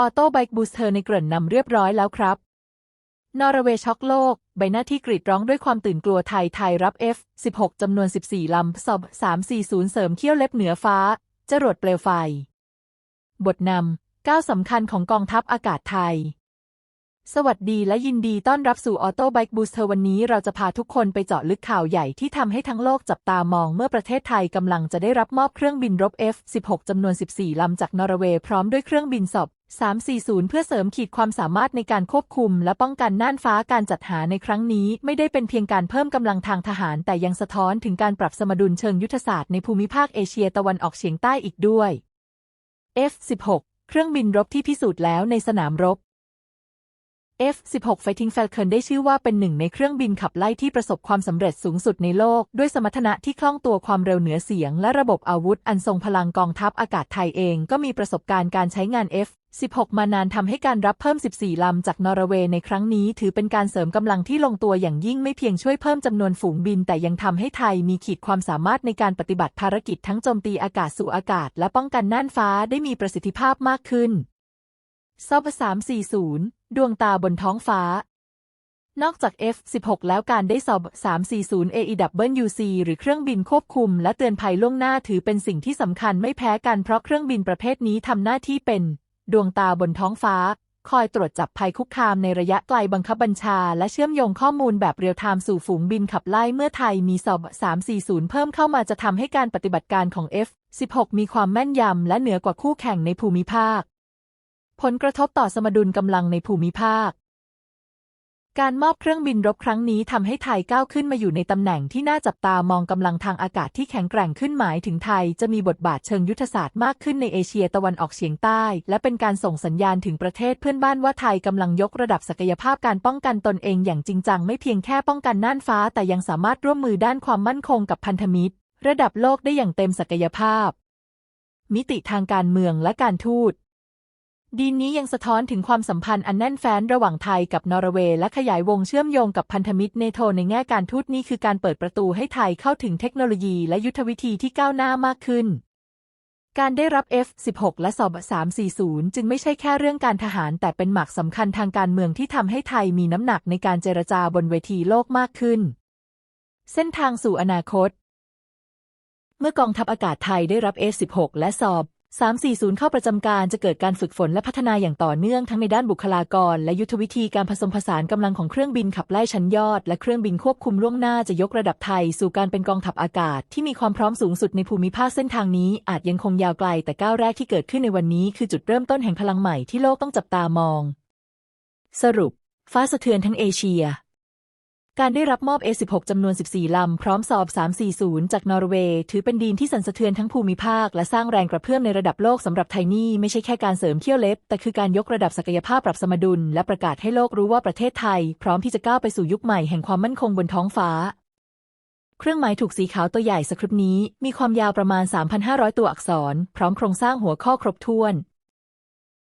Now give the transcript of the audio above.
ออโต้ไบค์บูสเตอร์ในเกริ่นนำเรียบร้อยแล้วครับ นอร์เวย์ช็อกโลก ใบหน้าที่กรีดร้องด้วยความตื่นกลัวไทยไทยรับ F16 จำนวน 14 ลำสอบ 340 เสริมเขี้ยวเล็บเหนือฟ้า จรวดเปลวไฟ บทนำก้าวสำคัญของกองทัพอากาศไทย สวัสดีและยินดีต้อนรับสู่ออโต้ไบค์บูสเตอร์วันนี้เราจะพาทุกคนไปเจาะลึกข่าวใหญ่ที่ทำให้ทั้งโลกจับตามองเมื่อประเทศไทยกำลังจะได้รับมอบเครื่องบินรบ F16 จำนวน 14 ลำจากนอร์เวย์พร้อมด้วยเครื่องบินสอบ 340 เพื่อเสริมขีดความสามารถในการควบคุม และป้องกันน่านฟ้าการจัดหาในครั้งนี้ ไม่ได้เป็นเพียงการเพิ่มกำลังทางทหาร แต่ยังสะท้อนถึงการปรับสมดุลเชิงยุทธศาสตร์ในภูมิภาคเอเชียตะวันออกเฉียงใต้อีกด้วย F16 เครื่องบินรบที่พิสูจน์แล้วในสนามรบ F-16 Fighting Falcon ได้ชื่อว่าเป็นหนึ่งในเครื่องบินขับไล่ที่ประสบความสำเร็จสูงสุดในโลก ด้วยสมรรถนะที่คล่องตัวความเร็วเหนือเสียง และระบบอาวุธอันทรงพลังกองทัพอากาศไทยเองก็มีประสบการณ์การใช้งาน F-16 มานานทำให้การรับเพิ่ม 14 ลำจากนอร์เวย์ในครั้งนี้ถือเป็นการเสริมกำลังที่ลงตัวอย่างยิ่งไม่เพียงช่วยเพิ่มจำนวนฝูงบิน แต่ยังทำให้ไทยมีขีดความสามารถในการปฏิบัติภารกิจทั้งโจมตีอากาศสู่อากาศ และป้องกันน่านฟ้าได้มีประสิทธิภาพมากขึ้นซอบ340 ดวงตาบนท้องฟ้า นอกจาก F16 แล้วการได้สอบ 340 AEWC หรือเครื่องบินควบคุม และเตือนภัยล่วงหน้าถือเป็นสิ่งที่สำคัญไม่แพ้กันเพราะเครื่องบินประเภทนี้ทำหน้าที่เป็น ดวงตาบนท้องฟ้า คอยตรวจจับภัยคุกคามในระยะไกลบังคับบัญชา และเชื่อมโยงข้อมูลแบบเรียลไทม์สู่ฝูงบินขับไล่เมื่อไทยมีสอบ 340 เพิ่มเข้ามาจะทำให้การปฏิบัติการของ F16 มีความแม่นยำและเหนือกว่าคู่แข่งในภูมิภาค ผลกระทบต่อสมดุลกำลังในภูมิภาค การมอบเครื่องบินรบครั้งนี้ทำให้ไทยก้าวขึ้นมาอยู่ในตำแหน่งที่น่าจับตามองกำลังทางอากาศที่แข็งแกร่งขึ้นหมายถึงไทยจะมีบทบาทเชิงยุทธศาสตร์มากขึ้นในเอเชียตะวันออกเฉียงใต้ และเป็นการส่งสัญญาณถึงประเทศเพื่อนบ้านว่าไทยกำลังยกระดับศักยภาพการป้องกันตนเองอย่างจริงจังไม่เพียงแค่ป้องกันน่านฟ้า แต่ยังสามารถร่วมมือด้านความมั่นคงกับพันธมิตร ระดับโลกได้อย่างเต็มศักยภาพ มิติทางการเมืองและการทูต ดีนนี้ยังสะท้อนถึงความสัมพันธ์อันแน่นแฟ้นระหว่างไทยกับนอร์เวย์และขยายวงเชื่อมโยงกับพันธมิตรเนโธในแง่การทูตนี่คือการเปิดประตูให้ไทยเข้าถึงเทคโนโลยีและยุทธวิธีที่ก้าวหน้ามากขึ้น การได้รับ F16 และสอบ340 จึงไม่ใช่แค่เรื่องการทหาร แต่เป็นหมากสำคัญทางการเมืองที่ทำให้ไทยมีน้ำหนักในการเจรจาบนเวทีโลกมากขึ้น เส้นทางสู่อนาคตเมื่อกองทัพอากาศไทยได้รับ F16 และสอบ 340 เข้าประจำการจะเกิดการฝึกฝนและพัฒนาอย่างต่อเนื่องทั้งในด้านบุคลากร และยุทธวิธีการผสมผสานกำลังของเครื่องบินขับไล่ชั้นยอด และเครื่องบินควบคุมล่วงหน้าจะยกระดับไทย สู่การเป็นกองทัพอากาศ ที่มีความพร้อมสูงสุดในภูมิภาคเส้นทางนี้ อาจยังคงยาวไกลแต่ก้าวแรกที่เกิดขึ้นในวันนี้คือจุดเริ่มต้นแห่งพลังใหม่ที่โลกต้องจับตามอง สรุป ฟ้าสะเทือนทั้งเอเชีย การได้รับมอบ A16 จำนวน 14 ลำ พร้อมสอบ 340 จากนอร์เวย์ ถือเป็นดีนที่สั่นสะเทือนทั้งภูมิภาค และสร้างแรงกระเพื่อมในระดับโลกสำหรับไทยนี่ไม่ใช่แค่การเสริมเขี้ยวเล็บ แต่คือการยกระดับศักยภาพปรับสมดุล และประกาศให้โลกรู้ว่าประเทศไทย พร้อมที่จะก้าวไปสู่ยุคใหม่แห่งความมั่นคงบนท้องฟ้า เครื่องหมายถูกสีขาวตัวใหญ่สคริปต์นี้ มีความยาวประมาณ 3,500 ตัวอักษร พร้อมโครงสร้างหัวข้อครบถ้วน